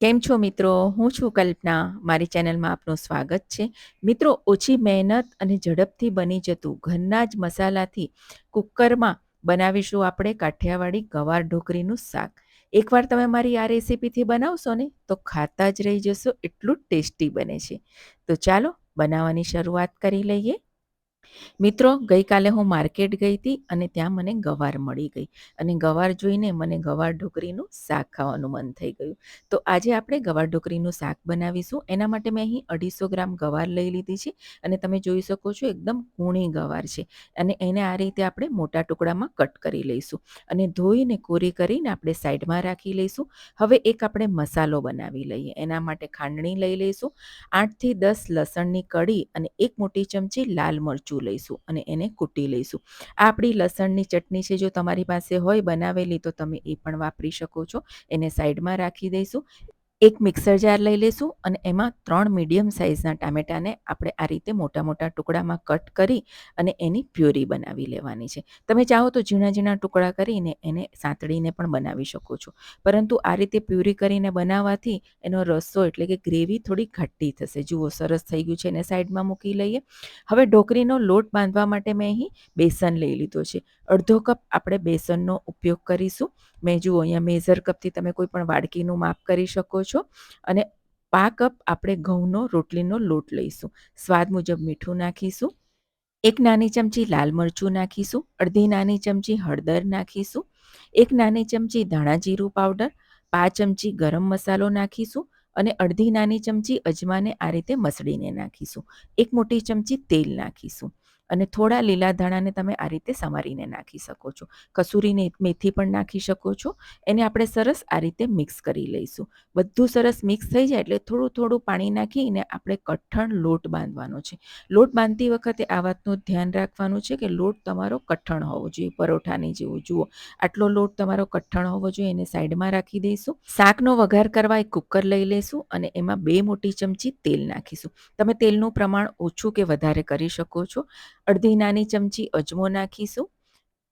કેમ છો મિત્રો? હું છું કલ્પના. મારી ચેનલમાં આપનું સ્વાગત છે. મિત્રો, ઓછી મહેનત અને ઝડપથી બની જતું ઘરના જ મસાલાથી કુકરમાં બનાવીશું આપણે કાઠિયાવાડી ગવાર ઢોકરીનું શાક. એકવાર તમે મારી આ રેસીપીથી બનાવશો ને, તો ખાતા જ રહી જશો. એટલું ટેસ્ટી બને છે. તો ચાલો, બનાવવાની શરૂઆત કરી લઈએ. મિત્રો, ગઈકાલે હું માર્કેટ ગઈ હતી અને ત્યાં મને ગવાર મળી ગઈ અને ગવાર જોઈને મને ગવાર ઢોકરીનું શાક ખાવાનું મન થઈ ગયું. તો આજે આપણે ગવાર ઢોકરીનું શાક બનાવીશું. એના માટે મેં અહીં અઢીસો ગ્રામ ગવાર લઈ લીધી છે અને તમે જોઈ શકો છો એકદમ કૂણી ગવાર છે અને એને આ રીતે આપણે મોટા ટુકડામાં કટ કરી લઈશું અને ધોઈને કોરી કરીને આપણે સાઈડમાં રાખી લઈશું. હવે એક આપણે મસાલો બનાવી લઈએ. એના માટે ખાંડણી લઈ લઈશું, આઠથી દસ લસણની કડી અને એક મોટી ચમચી લાલ મરચું લઈશું અને એને કૂટી લઈશું. આપણી લસણની ચટણી છે જો તમારી પાસે હોય બનાવેલી તો તમે એ પણ વાપરી શકો છો. એને સાઈડમાં રાખી દઈશું. એક મિક્સર જાર લઈ લઈશું અને એમાં ત્રણ મીડિયમ સાઇઝના ટામેટાને આપણે આ રીતે મોટા મોટા ટુકડામાં કટ કરી અને એની પ્યુરી બનાવી લેવાની છે. તમે ચાહો તો ઝીણા ઝીણા ટુકડા કરીને એને સાંતળીને પણ બનાવી શકો છો. પરંતુ આ રીતે પ્યુરી કરીને બનાવવાથી એનો રસો એટલે કે ગ્રેવી થોડી ઘટ્ટી થશે. જુઓ, સરસ થઈ ગયું છે. એને સાઈડમાં મૂકી લઈએ. હવે ઢોકરીનો લોટ બાંધવા માટે મેં અહીં બેસન લઈ લીધો છે. અડધો કપ આપણે બેસનનો ઉપયોગ કરીશું. મેં જુઓ, અહીંયા મેઝર કપથી તમે કોઈ પણ વાડકીનું માપ કરી શકો છો અને પા કપ આપણે ઘઉંનો, રોટલીનો લોટ લઈશું. સ્વાદ મુજબ મીઠું નાખીશું. એક નાની ચમચી લાલ મરચું નાખીશું. અડધી નાની ચમચી હળદર નાખીશું. એક નાની ચમચી ધાણા જીરું પાવડર. પાંચ ચમચી ગરમ મસાલો નાખીશું અને અડધી નાની ચમચી અજમાને આ રીતે મસળીને નાખીશું. એક મોટી ચમચી તેલ નાખીશું. અને થોડા લીલા ધાણાને તમે આ રીતે સમારીને નાખી શકો છો. કસૂરીને મેથી પણ નાખી શકો છો. એને આપણે સરસ આ રીતે મિક્સ કરી લઈશું. બધું સરસ મિક્સ થઈ જાય એટલે થોડું થોડું પાણી નાખીને આપણે કઠણ લોટ બાંધવાનો છે. લોટ બાંધતી વખતે આ વાતનું ધ્યાન રાખવાનું છે કે લોટ તમારો કઠણ હોવો જોઈએ. પરોઠાની જેવું જુઓ. આટલો લોટ તમારો કઠણ હોવો જોઈએ. એને સાઈડમાં રાખી દઈશું. શાકનો વઘાર કરવા એક કુકર લઈ લઈશું અને એમાં બે મોટી ચમચી તેલ નાખીશું. તમે તેલનું પ્રમાણ ઓછું કે વધારે કરી શકો છો. અડધી નાની ચમચી અજમો નાખીશું.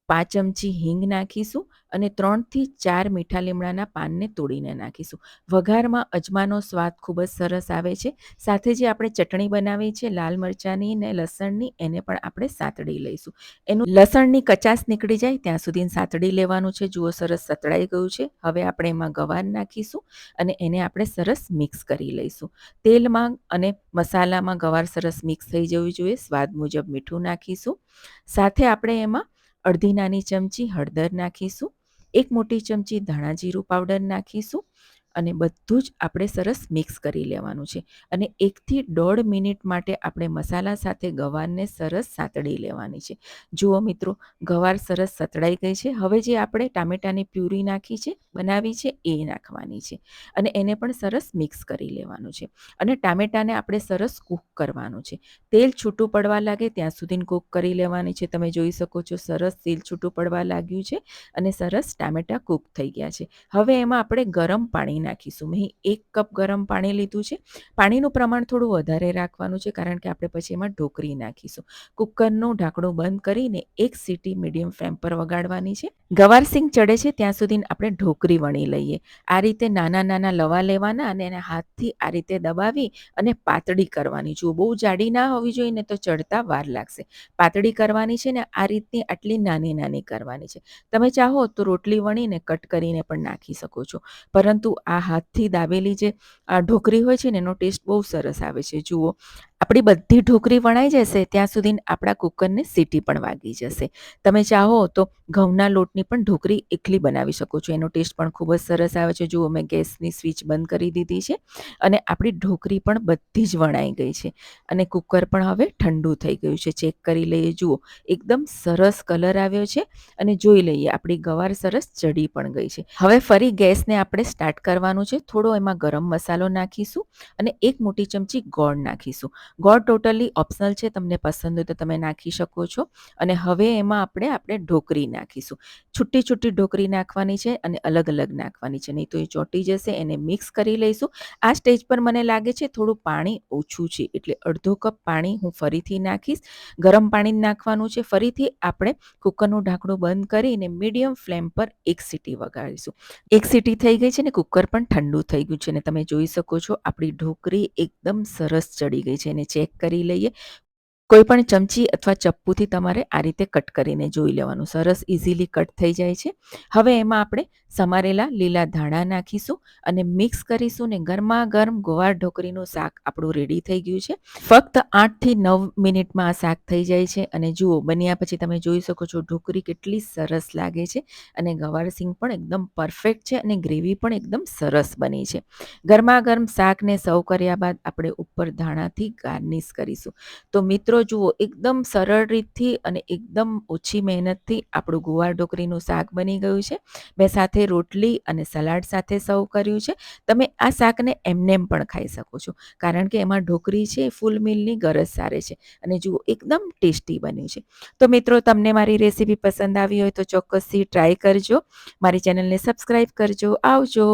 પાંચ ચમચી હિંગ નાખીશું અને ત્રણથી ચાર મીઠા લીમડાના પાનને તોડીને નાખીશું. વઘારમાં અજમાનો સ્વાદ ખૂબ જ સરસ આવે છે. સાથે જે આપણે ચટણી બનાવી છે લાલ મરચાંની ને લસણની, એને પણ આપણે સાતડી લઈશું. એનું લસણની કચાસ નીકળી જાય ત્યાં સુધી સાતડી લેવાનું છે. જુઓ સરસ સતળાઈ ગયું છે. હવે આપણે એમાં ગવાર નાખીશું અને એને આપણે સરસ મિક્સ કરી લઈશું. તેલમાં અને મસાલામાં ગવાર સરસ મિક્સ થઈ જવી જોઈએ. સ્વાદ મુજબ મીઠું નાખીશું. સાથે આપણે એમાં અડધી નાની ચમચી હળદર નાખીશું એક મોટી ચમચી ધાણા જીરું પાવડર નાખીશું અને બધું જ આપણે સરસ મિક્સ કરી લેવાનું છે. અને એકથી દોઢ મિનિટ માટે આપણે મસાલા સાથે ગવારને સરસ સાતડી લેવાની છે. જુઓ મિત્રો, ગવાર સરસ સતળાઈ ગઈ છે. હવે જે આપણે ટામેટાની પ્યુરી નાખી છે, બનાવી છે, એ નાખવાની છે. અને એને પણ સરસ મિક્સ કરી લેવાનું છે. અને ટામેટાને આપણે સરસ કૂક કરવાનું છે. તેલ છૂટું પડવા લાગે ત્યાં સુધી કૂક કરી લેવાની છે. તમે જોઈ શકો છો, સરસ તેલ છૂટું પડવા લાગ્યું છે અને સરસ ટામેટા કૂક થઈ ગયા છે. હવે એમાં આપણે ગરમ પાણી નાખીશું. મેં એક કપ ગરમ પાણી લીધું છે. પાણીનું પ્રમાણ થોડું વધારે રાખવાનું છે કારણ કે આપણે પછી એમાં ઢોકરી નાખીશું. કુકરનું ઢાંકણું બંધ કરીને એક સીટી મીડિયમ ફ્લેમ પર વગાડવાની છે. ગવારસિંગ ચડે છે ત્યાં સુધી આપણે ઢોકરી વણી લઈએ. આ રીતે નાના નાના લવા લેવાના અને એને હાથથી આ રીતે દબાવી અને પાતળી કરવાની. જુઓ, બહુ જાડી ના હોવી જોઈએ ને તો ચડતા વાર લાગશે. પાતળી કરવાની છે ને આ રીતની આટલી નાની નાની કરવાની છે. તમે ચાહો તો રોટલી વણીને કટ કરીને પણ નાખી શકો છો. પરંતુ આ હાથથી દાબેલી જે ઢોકરી હોય છે ને, એનો ટેસ્ટ બહુ સરસ આવે છે. જુઓ આપણી બધી ઢોકરી વણાઈ જશે, ત્યાં સુધી આપણા કુકરને સીટી પણ વાગી જશે. તમે ચાહો તો ઘઉંના લોટની પણ ઢોકરી એકલી બનાવી શકો છો. એનો ટેસ્ટ પણ ખૂબ જ સરસ આવે છે. જુઓ, મેં ગેસની સ્વિચ બંધ કરી દીધી છે અને આપણી ઢોકરી પણ બધી જ વણાઈ ગઈ છે અને કુકર પણ હવે ઠંડુ થઈ ગયું છે. ચેક કરી લઈએ. જુઓ, એકદમ સરસ કલર આવ્યો છે અને જોઈ લઈએ, આપણી ગવાર સરસ ચડી પણ ગઈ છે. હવે ફરી ગેસને આપણે સ્ટાર્ટ કરવાનું છે. થોડો એમાં ગરમ મસાલો નાખીશું અને એક મોટી ચમચી ગોળ નાખીશું. ગોળ ટોટલી ઓપ્શનલ છે, તમને પસંદ હોય તો તમે નાખી શકો છો. અને હવે એમાં આપણે આપણે ઢોકળી નાખીશું. છૂટી છૂટી ઢોકળી નાખવાની છે અને અલગ અલગ નાખવાની છે. નહીં તો એ ચોંટી જશે, એને મિક્સ કરી લઈશું. આ સ્ટેજ પર મને લાગે છે થોડું પાણી ઓછું છે, એટલે અડધો કપ પાણી હું ફરીથી નાખીશ. ગરમ પાણી નાખવાનું છે. ફરીથી આપણે કુકરનું ઢાંકણું બંધ કરીને મીડિયમ ફ્લેમ પર એક સીટી વગાડીશું. એક સીટી થઈ ગઈ છે ને, કુકર પણ ઠંડુ થઈ ગયું છે. ને તમે જોઈ શકો છો, આપણી ઢોકળી એકદમ સરસ ચડી ગઈ છે. એને ચેક કરી લઈએ. કોઈ પણ ચમચી અથવા ચપ્પુથી તમારે આ રીતે કટ કરીને જોઈ લેવાનું. સરસ ઇઝીલી કટ થઈ જાય છે. હવે એમાં આપણે સમારેલા લીલા ધાણા નાખીશું અને મિક્સ કરીશું ને ગરમા ગરમ ગોવાર ઢોકળીનું શાક આપણું રેડી થઈ ગયું છે. ફક્ત આઠથી નવ મિનિટમાં આ શાક થઈ જાય છે અને જુઓ, બન્યા પછી તમે જોઈ શકો છો ઢોકળી કેટલી સરસ લાગે છે અને ગવાર સિંગ પણ એકદમ પરફેક્ટ છે અને ગ્રેવી પણ એકદમ સરસ બની છે. ગરમા ગરમ શાકને સર્વ કર્યા બાદ આપણે ઉપર ધાણાથી ગાર્નિશ કરીશું. તો મિત્રો મિત્રો, જુઓ, એકદમ સરળ રીતથી અને એકદમ ઓછી મહેનતથી આપણું ગુવાર ઢોકળીનું શાક બની ગયું છે. મેં સાથે રોટલી અને સલાડ સાથે સર્વ કર્યું છે. તમે આ શાકને એમનેમ પણ ખાઈ શકો છો, કારણ કે એમાં ઢોકળી છે, ફૂલ મિલની ગરજ સારે છે અને જુઓ, એકદમ ટેસ્ટી બન્યું છે. તો મિત્રો, તમને મારી રેસીપી પસંદ આવી હોય તો ચોક્કસથી ટ્રાય કરજો. મારી ચેનલને સબસ્ક્રાઈબ કરજો. આવજો.